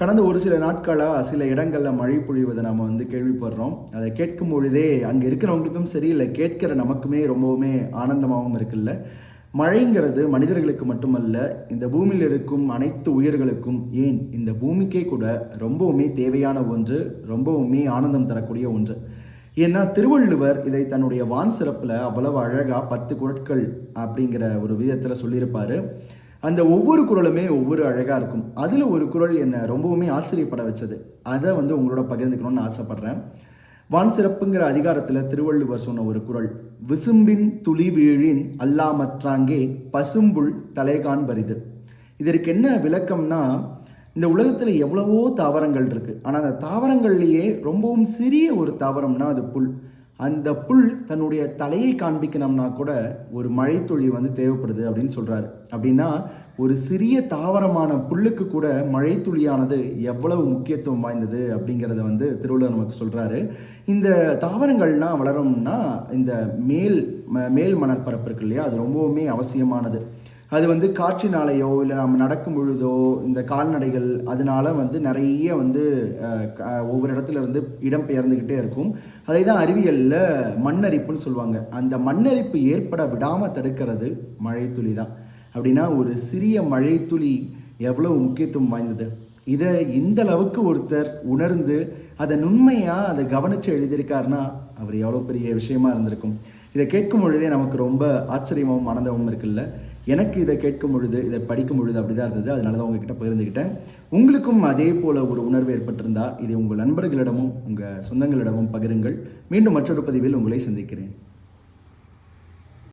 கடந்த ஒரு சில நாட்களாக சில இடங்களில் மழை பொழிவதை நம்ம வந்து கேள்விப்படுறோம். அதை கேட்கும் பொழுதே அங்கே இருக்கிறவங்களுக்கும் சரி இல்லை கேட்கிற நமக்குமே ரொம்பவுமே ஆனந்தமாகவும் இருக்குல்ல. மழைங்கிறது மனிதர்களுக்கு மட்டுமல்ல இந்த பூமியில் இருக்கும் அனைத்து உயிர்களுக்கும் ஏன் இந்த பூமிக்கே கூட ரொம்பவுமே தேவையான ஒன்று ரொம்பவுமே ஆனந்தம் தரக்கூடிய ஒன்று. ஏன்னா திருவள்ளுவர் இதை தன்னுடைய வான் சிறப்பில் அவ்வளவு அழகாக பத்து குரட்கள் அப்படிங்கிற ஒரு விதத்தில் சொல்லியிருப்பார். அந்த ஒவ்வொரு குரலுமே ஒவ்வொரு அழகாக இருக்கும். அதில் ஒரு குரல் என்னை ரொம்பவுமே ஆச்சரியப்பட வச்சது. அதை வந்து உங்களோட பகிர்ந்துக்கணும்னு ஆசைப்பட்றேன். வான் சிறப்புங்கிற அதிகாரத்தில் திருவள்ளுவர் சொன்ன ஒரு குரல் விசும்பின் துளி வீழின் அல்லாமற்றாங்கே பசும்புல் தலைகான் பரிது. இதற்கு என்ன விளக்கம்னா இந்த உலகத்தில் எவ்வளவோ தாவரங்கள் இருக்குது ஆனால் அந்த தாவரங்கள்லேயே ரொம்பவும் சிறிய ஒரு தாவரம்னா அது புல். அந்த புல் தன்னுடைய தலையை காண்பிக்கணும்னா கூட ஒரு மழைத்துளி வந்து தேவைப்படுது அப்படின்னு சொல்கிறாரு அப்படின்னா ஒரு சிறிய தாவரமான புல்லுக்கு கூட மழைத்துளியானது எவ்வளவு முக்கியத்துவம் வாய்ந்தது அப்படிங்கிறத வந்து திருவள்ளுவர் நமக்கு சொல்கிறாரு இந்த தாவரங்கள்லாம் வளரும்னா இந்த மேல் ம- மேல் மணற்பரப்பு இருக்கு இல்லையா? அது ரொம்பவுமே அவசியமானது. அது வந்து காற்றினாலேயோ இல்லை நம்ம நடக்கும் பொழுதோ இந்த கால்நடைகள் அதனால வந்து நிறைய வந்து க- ஒவ்வொரு இடத்துல இருந்து இடம் பெயர்ந்துக்கிட்டே இருக்கும். அதை தான் அறிவியலில் மண்ணரிப்புன்னு சொல்லுவாங்க. அந்த மண்ணரிப்பு ஏற்பட விடாமல் தடுக்கிறது மழைத்துளி தான் அப்படின்னா ஒரு சிறிய மழைத்துளி எவ்வளோ முக்கியத்துவம் வாய்ந்தது? இதை இந்த அளவுக்கு ஒருத்தர் உணர்ந்து அதை நுண்மையாக அதை கவனித்து எழுதியிருக்காருன்னா அவர் எவ்வளோ பெரிய விஷயமா இருந்திருக்கும். இதை கேட்கும் பொழுதே நமக்கு ரொம்ப ஆச்சரியமாகவும் ஆனந்தமும் இருக்குல்ல? எனக்கு இதை கேட்கும் பொழுது இதை படிக்கும் பொழுது அப்படி தான் இருந்தது. அதனால தான் உங்ககிட்ட பகிர்ந்துக்கிட்டேன் உங்களுக்கும் அதே போல் ஒரு உணர்வு ஏற்பட்டிருந்தா இதை உங்கள் நண்பர்களிடமும் உங்கள் சொந்தங்களிடமும் பகிருங்கள். மீண்டும் மற்றொரு பதிவில் உங்களை சந்திக்கிறேன்.